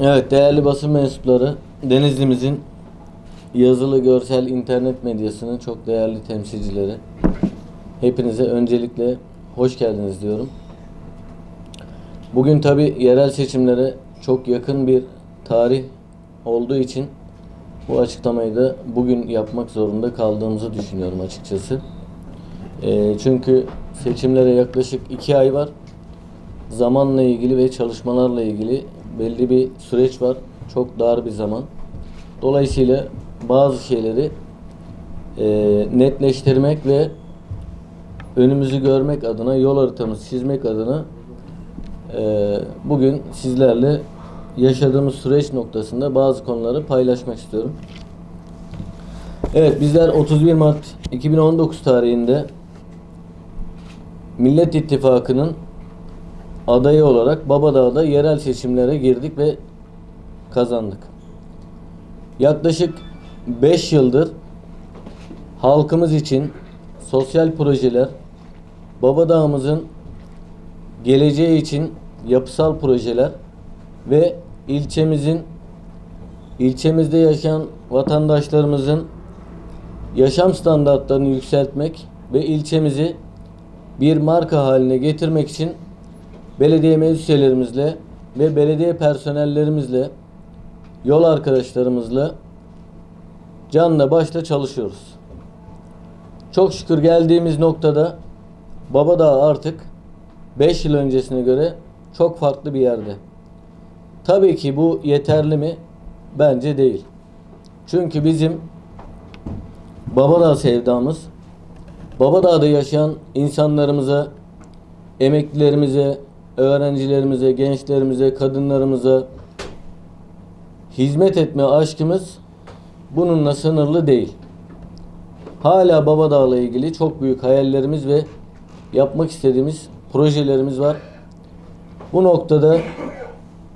Evet değerli basın mensupları Denizli'mizin yazılı görsel internet medyasının çok değerli temsilcileri. Hepinize öncelikle hoş geldiniz diyorum. Bugün tabi yerel seçimlere çok yakın bir tarih olduğu için bu açıklamayı da bugün yapmak zorunda kaldığımızı düşünüyorum açıkçası. Ee, çünkü seçimlere yaklaşık iki ay var zamanla ilgili ve çalışmalarla ilgili belli bir süreç var. Çok dar bir zaman. Dolayısıyla bazı şeyleri e, netleştirmek ve önümüzü görmek adına, yol haritamızı çizmek adına e, bugün sizlerle yaşadığımız süreç noktasında bazı konuları paylaşmak istiyorum. Evet bizler 31 Mart 2019 tarihinde Millet İttifakı'nın adayı olarak Babadağ'da yerel seçimlere girdik ve kazandık. Yaklaşık 5 yıldır halkımız için sosyal projeler, Babadağ'ımızın geleceği için yapısal projeler ve ilçemizin ilçemizde yaşayan vatandaşlarımızın yaşam standartlarını yükseltmek ve ilçemizi bir marka haline getirmek için belediye meclis üyelerimizle ve belediye personellerimizle, yol arkadaşlarımızla canla başla çalışıyoruz. Çok şükür geldiğimiz noktada Babadağ artık 5 yıl öncesine göre çok farklı bir yerde. Tabii ki bu yeterli mi? Bence değil. Çünkü bizim Babadağ sevdamız Babadağ'da yaşayan insanlarımıza, emeklilerimize, öğrencilerimize, gençlerimize, kadınlarımıza hizmet etme aşkımız bununla sınırlı değil. Hala Babadağ'la ilgili çok büyük hayallerimiz ve yapmak istediğimiz projelerimiz var. Bu noktada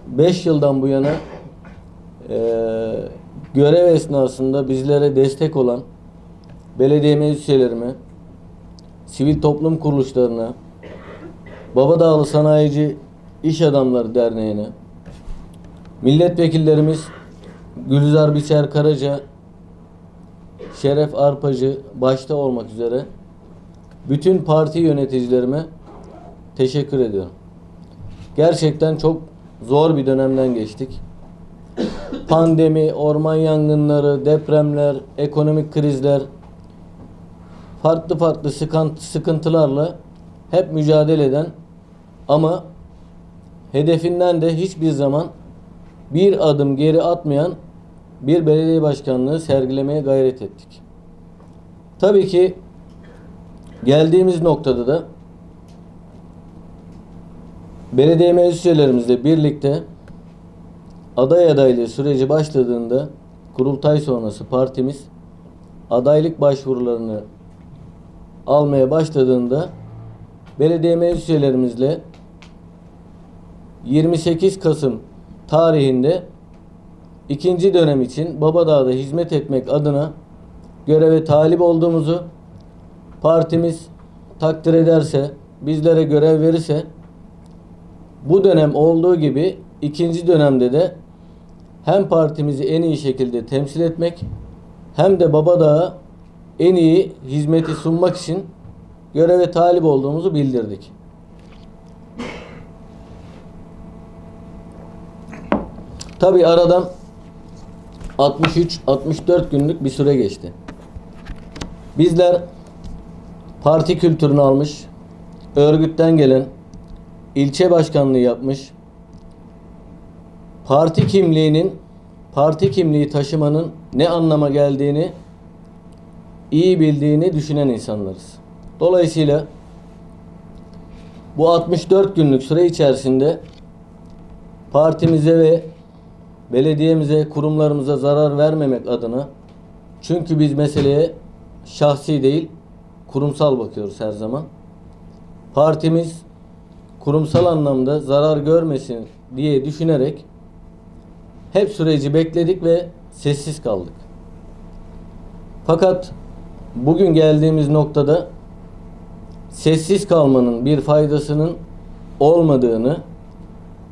5 yıldan bu yana eee, görev esnasında bizlere destek olan belediye meclis üyelerime, sivil toplum kuruluşlarına, Babadağlı Sanayici İş Adamları Derneği'ne, milletvekillerimiz Gülzar Biçer Karaca, Şeref Arpacı başta olmak üzere bütün parti yöneticilerime teşekkür ediyorum. Gerçekten çok zor bir dönemden geçtik. Pandemi, orman yangınları, depremler, ekonomik krizler, farklı farklı sıkıntı, sıkıntılarla hep mücadele eden ama hedefinden de hiçbir zaman bir adım geri atmayan bir belediye başkanlığı sergilemeye gayret ettik. Tabii ki geldiğimiz noktada da belediye meclis üyelerimizle birlikte aday adaylığı süreci başladığında kurultay sonrası partimiz adaylık başvurularını almaya başladığında belediye meclis üyelerimizle 28 Kasım tarihinde ikinci dönem için Babadağ'da hizmet etmek adına göreve talip olduğumuzu partimiz takdir ederse, bizlere görev verirse bu dönem olduğu gibi ikinci dönemde de hem partimizi en iyi şekilde temsil etmek hem de Babadağ'a en iyi hizmeti sunmak için göreve talip olduğumuzu bildirdik. Tabi aradan 63-64 günlük bir süre geçti. Bizler parti kültürünü almış, örgütten gelen, ilçe başkanlığı yapmış, parti kimliğinin, parti kimliği taşımanın ne anlama geldiğini iyi bildiğini düşünen insanlarız. Dolayısıyla bu 64 günlük süre içerisinde partimize ve belediyemize, kurumlarımıza zarar vermemek adına çünkü biz meseleye şahsi değil, kurumsal bakıyoruz her zaman. Partimiz kurumsal anlamda zarar görmesin diye düşünerek hep süreci bekledik ve sessiz kaldık. Fakat bugün geldiğimiz noktada sessiz kalmanın bir faydasının olmadığını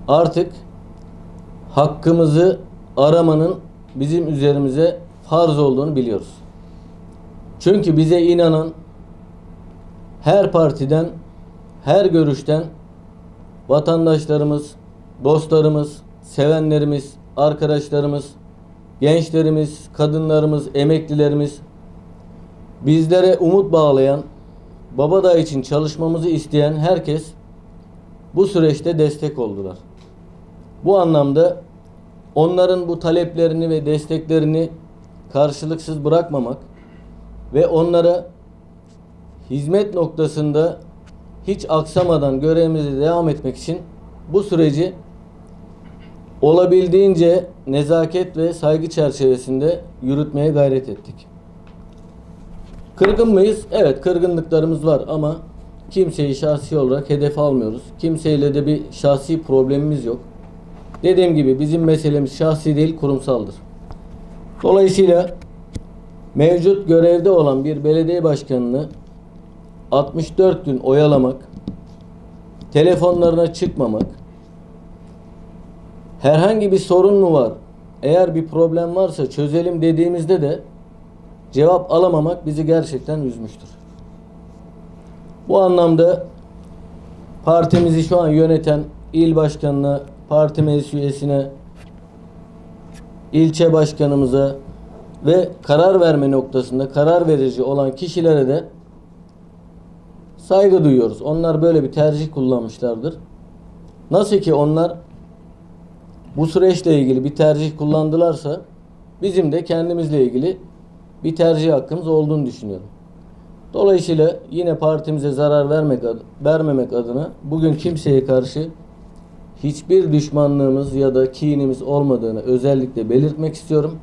artık hakkımızı aramanın bizim üzerimize farz olduğunu biliyoruz. Çünkü bize inanan her partiden, her görüşten vatandaşlarımız, dostlarımız, sevenlerimiz, arkadaşlarımız, gençlerimiz, kadınlarımız, emeklilerimiz bizlere umut bağlayan, Babadağ için çalışmamızı isteyen herkes bu süreçte destek oldular. Bu anlamda onların bu taleplerini ve desteklerini karşılıksız bırakmamak ve onlara hizmet noktasında hiç aksamadan görevimize devam etmek için bu süreci olabildiğince nezaket ve saygı çerçevesinde yürütmeye gayret ettik. Kırgın mıyız? Evet kırgınlıklarımız var ama kimseyi şahsi olarak hedef almıyoruz. Kimseyle de bir şahsi problemimiz yok. Dediğim gibi bizim meselemiz şahsi değil kurumsaldır. Dolayısıyla mevcut görevde olan bir belediye başkanını 64 gün oyalamak, telefonlarına çıkmamak, herhangi bir sorun mu var? Eğer bir problem varsa çözelim dediğimizde de cevap alamamak bizi gerçekten üzmüştür. Bu anlamda partimizi şu an yöneten il başkanına, parti meclis üyesine, ilçe başkanımıza ve karar verme noktasında karar verici olan kişilere de saygı duyuyoruz. Onlar böyle bir tercih kullanmışlardır. Nasıl ki onlar bu süreçle ilgili bir tercih kullandılarsa bizim de kendimizle ilgili bir tercih hakkımız olduğunu düşünüyorum. Dolayısıyla yine partimize zarar vermek vermemek adına bugün kimseye karşı hiçbir düşmanlığımız ya da kinimiz olmadığını özellikle belirtmek istiyorum.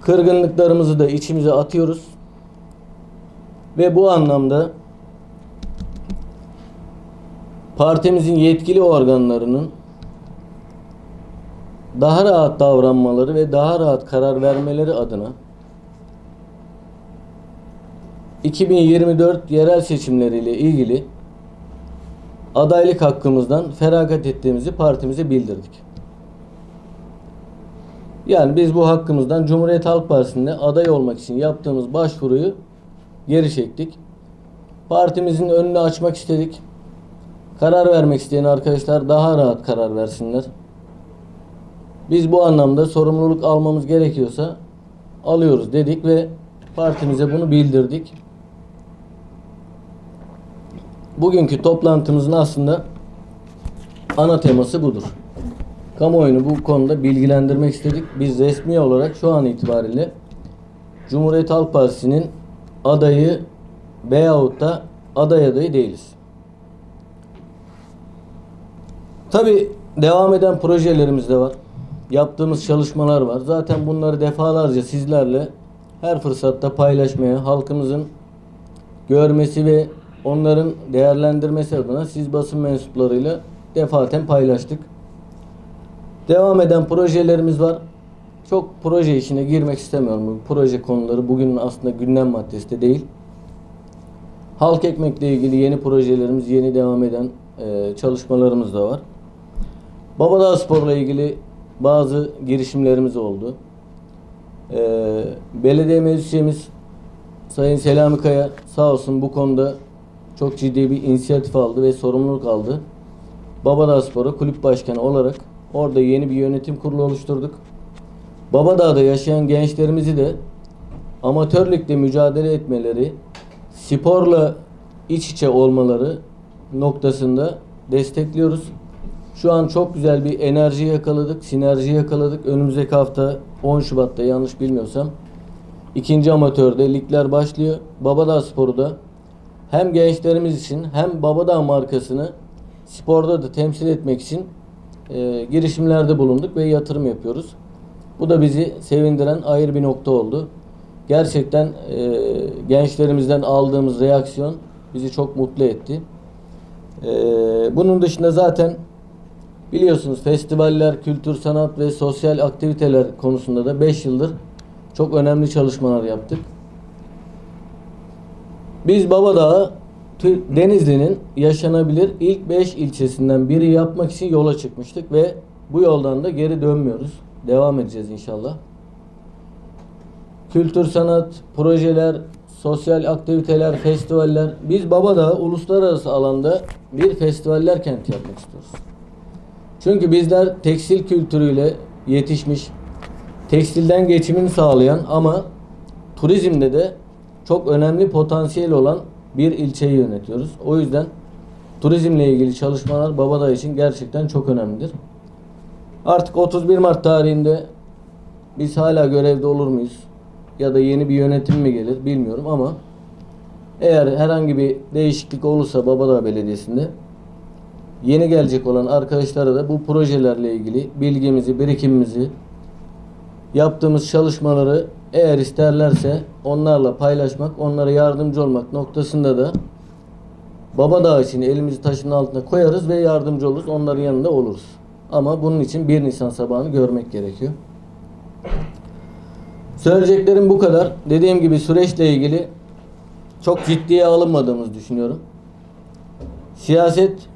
Kırgınlıklarımızı da içimize atıyoruz. Ve bu anlamda partimizin yetkili organlarının daha rahat davranmaları ve daha rahat karar vermeleri adına 2024 yerel seçimleriyle ilgili adaylık hakkımızdan feragat ettiğimizi partimize bildirdik. Yani biz bu hakkımızdan Cumhuriyet Halk Partisi'nde aday olmak için yaptığımız başvuruyu geri çektik. Partimizin önünü açmak istedik. Karar vermek isteyen arkadaşlar daha rahat karar versinler. Biz bu anlamda sorumluluk almamız gerekiyorsa alıyoruz dedik ve partimize bunu bildirdik. Bugünkü toplantımızın aslında ana teması budur. Kamuoyunu bu konuda bilgilendirmek istedik. Biz resmi olarak şu an itibariyle Cumhuriyet Halk Partisi'nin adayı veyahut da aday adayı değiliz. Tabi devam eden projelerimiz de var. Yaptığımız çalışmalar var. Zaten bunları defalarca sizlerle her fırsatta paylaşmaya, halkımızın görmesi ve onların değerlendirmesi adına siz basın mensuplarıyla defaten paylaştık. Devam eden projelerimiz var. Çok proje işine girmek istemiyorum. Proje konuları bugün aslında gündem maddesi de değil. Halk ekmekle ilgili yeni projelerimiz, yeni devam eden e, çalışmalarımız da var. Babadağ Spor'la ilgili bazı girişimlerimiz oldu. E, belediye meclisimiz Sayın Selami Kaya sağ olsun bu konuda çok ciddi bir inisiyatif aldı ve sorumluluk aldı. Babadağ Spor'a kulüp başkanı olarak orada yeni bir yönetim kurulu oluşturduk. Babadağ'da yaşayan gençlerimizi de amatörlükle mücadele etmeleri, sporla iç içe olmaları noktasında destekliyoruz. Şu an çok güzel bir enerji yakaladık, sinerji yakaladık. Önümüzdeki hafta 10 Şubat'ta yanlış bilmiyorsam ikinci amatörde ligler başlıyor. Babadağ Sporu da hem gençlerimiz için hem Babadağ markasını sporda da temsil etmek için e, girişimlerde bulunduk ve yatırım yapıyoruz. Bu da bizi sevindiren ayrı bir nokta oldu. Gerçekten e, gençlerimizden aldığımız reaksiyon bizi çok mutlu etti. E, bunun dışında zaten biliyorsunuz festivaller, kültür, sanat ve sosyal aktiviteler konusunda da 5 yıldır çok önemli çalışmalar yaptık. Biz Babadağ'ı Denizli'nin yaşanabilir ilk 5 ilçesinden biri yapmak için yola çıkmıştık ve bu yoldan da geri dönmüyoruz. Devam edeceğiz inşallah. Kültür, sanat, projeler, sosyal aktiviteler, festivaller. Biz Babadağ uluslararası alanda bir festivaller kenti yapmak istiyoruz. Çünkü bizler tekstil kültürüyle yetişmiş, tekstilden geçimini sağlayan ama turizmde de çok önemli potansiyel olan bir ilçeyi yönetiyoruz. O yüzden turizmle ilgili çalışmalar Babadağ için gerçekten çok önemlidir. Artık 31 Mart tarihinde biz hala görevde olur muyuz? Ya da yeni bir yönetim mi gelir bilmiyorum ama eğer herhangi bir değişiklik olursa Babadağ Belediyesi'nde yeni gelecek olan arkadaşlara da bu projelerle ilgili bilgimizi, birikimimizi, yaptığımız çalışmaları eğer isterlerse onlarla paylaşmak, onlara yardımcı olmak noktasında da Babadağ için elimizi taşın altına koyarız ve yardımcı oluruz. Onların yanında oluruz. Ama bunun için 1 Nisan sabahını görmek gerekiyor. Söyleyeceklerim bu kadar. Dediğim gibi süreçle ilgili çok ciddiye alınmadığımızı düşünüyorum. Siyaset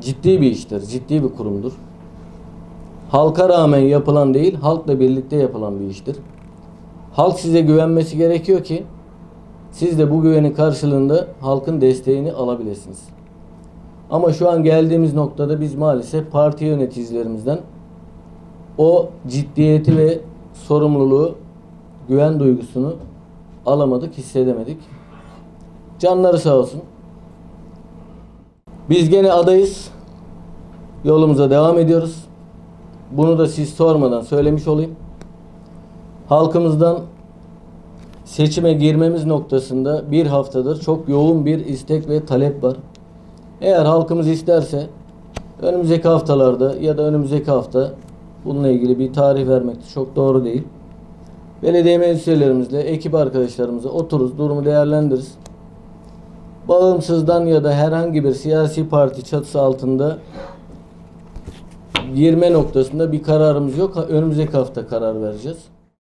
ciddi bir iştir, ciddi bir kurumdur. Halka rağmen yapılan değil, halkla birlikte yapılan bir iştir. Halk size güvenmesi gerekiyor ki siz de bu güvenin karşılığında halkın desteğini alabilirsiniz. Ama şu an geldiğimiz noktada biz maalesef parti yöneticilerimizden o ciddiyeti ve sorumluluğu, güven duygusunu alamadık, hissedemedik. Canları sağ olsun. Biz gene adayız. Yolumuza devam ediyoruz. Bunu da siz sormadan söylemiş olayım. Halkımızdan seçime girmemiz noktasında bir haftadır çok yoğun bir istek ve talep var. Eğer halkımız isterse önümüzdeki haftalarda ya da önümüzdeki hafta bununla ilgili bir tarih vermek çok doğru değil. Belediye meclislerimizle, ekip arkadaşlarımızla otururuz, durumu değerlendiririz. Bağımsızdan ya da herhangi bir siyasi parti çatısı altında girme noktasında bir kararımız yok. Önümüzdeki hafta karar vereceğiz.